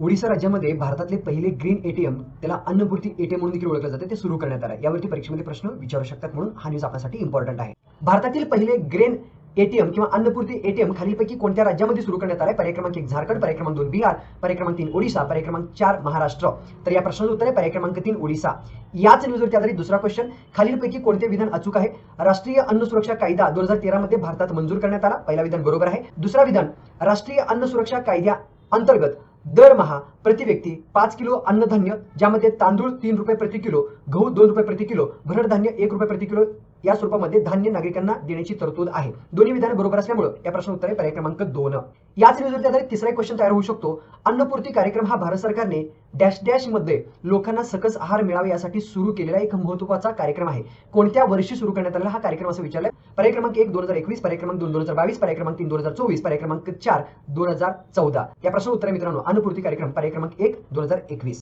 ओडिशा राज्यामध्ये भारतातले पहिले ग्रीन एटीएम त्याला अन्नपूर्ती एटीएम म्हणून देखील ओळखलं जाते. ते सुरू करण्यात आलं. आहे. यावरती परीक्षेमध्ये प्रश्न विचारू शकतात म्हणून हा न्यूज आपल्यासाठी इम्पॉर्टंट आहे. भारतातील पहिले ग्रेन एटीएम किंवा अन्नपूर्ती एटीएम खालीलपैकी कोणत्या राज्यामध्ये सुरू करण्यात आलाय? पर्याय क्रमांक एक झारखंड पर्याय क्रमांक दोन बिहार पर्याय क्रमांक तीन ओडिशा पर्याय क्रमांक चार महाराष्ट्र. तर या प्रश्नाचं उत्तर आहे पर्याय क्रमांक तीन ओडिशा याच न्यूजवरती आधारित दुसरा क्वेश्चन खालीलपैकी कोणते विधान अचूक आहे? राष्ट्रीय अन्न सुरक्षा कायदा दोन हजार तेरा मध्ये भारतात मंजूर करण्यात आला. पहिला विधान बरोबर आहे. दुसरा विधान राष्ट्रीय अन्न सुरक्षा कायद्या अंतर्गत दरमहा प्रति व्यक्ती पाच किलो अन्नधान्य ज्यामध्ये तांदूळ तीन रुपये प्रति किलो गहू दोन रुपये प्रति किलो भरडधान्य एक रुपये प्रति किलो या स्वरूपामध्ये धान्य नागरिकांना देण्याची तरतूद आहे. दोन्ही विधान बरोबर असल्यामुळे या प्रश्न उत्तर आहे पर्याय क्रमांक दोन. याच न्यूजवरती आधारित तिसरा क्वेश्चन तयार होऊ शकतो. अन्नपूर्ती कार्यक्रम हा भारत सरकारने डॅश डॅशमध्ये लोकांना सकस आहार मिळावे यासाठी सुरू केलेला एक महत्त्वाचा कार्यक्रम आहे. कोणत्या वर्षी सुरू करण्यात आलेला हा कार्यक्रम असं विचारलाय? पर्याय क्रमांक एक दोन हजार एकवीस पर्याय क्रमांक दोन दोन हजार बावीस पर्याय क्रमांक तीन दोन हजार चोवीस पर्याय क्रमांक चार दोन हजार चौदा. या प्रश्न उत्तर मित्रांनो अन्नपूर्ती कार्यक्रम पर्याय क्रमांक एक दोन हजार एकवीस.